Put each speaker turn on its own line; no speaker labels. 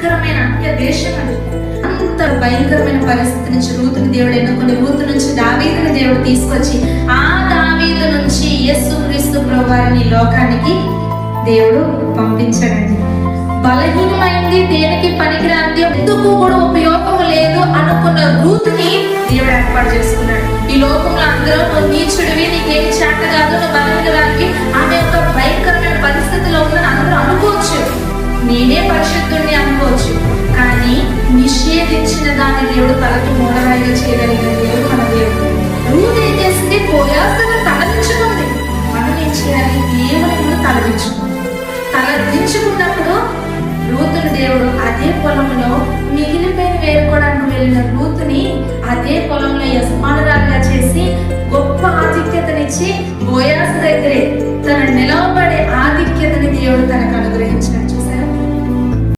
భయంకరమైన అన్య దేశం అది. అంత భయంకరమైన పరిస్థితి నుంచి రూతుని దేవుడు ఎన్నుకొని రూతు నుంచి దావీదుని దేవుడు తీసుకొచ్చి ఆ దావీదు నుంచి యేసు క్రీస్తు ప్రభువారిని లోకానికి దేవుడు పంపించాడండి. బలహీనమైంది దేనికి పనికిరాంది ఎందుకు కూడా ఉపయోగం లేదు అనుకున్న రూతుని దేవుడు ఏర్పాటు చేసుకున్నాడు. ఈ లోకంలో అందరూ నువ్వు నీచుడివి నీకేమి చేత కాదు నువ్వు బలహీనరానికి ఆమె యొక్క భయంకరమైన పరిస్థితిలో ఉందని అందరూ అనుకోవచ్చు. నేనే పరిశుద్ధుడిని దేవుని ముందు తలదించుకుంది తలదించుకున్నప్పుడు రూతుని దేవుడు అదే పొలంలో మిగిలిపోయిన వేరుకోవడానికి వెళ్ళిన రూతుని అదే పొలంలో యజమానురాలుగా చేసి గొప్ప ఆధిక్యతనిచ్చి బోయాసు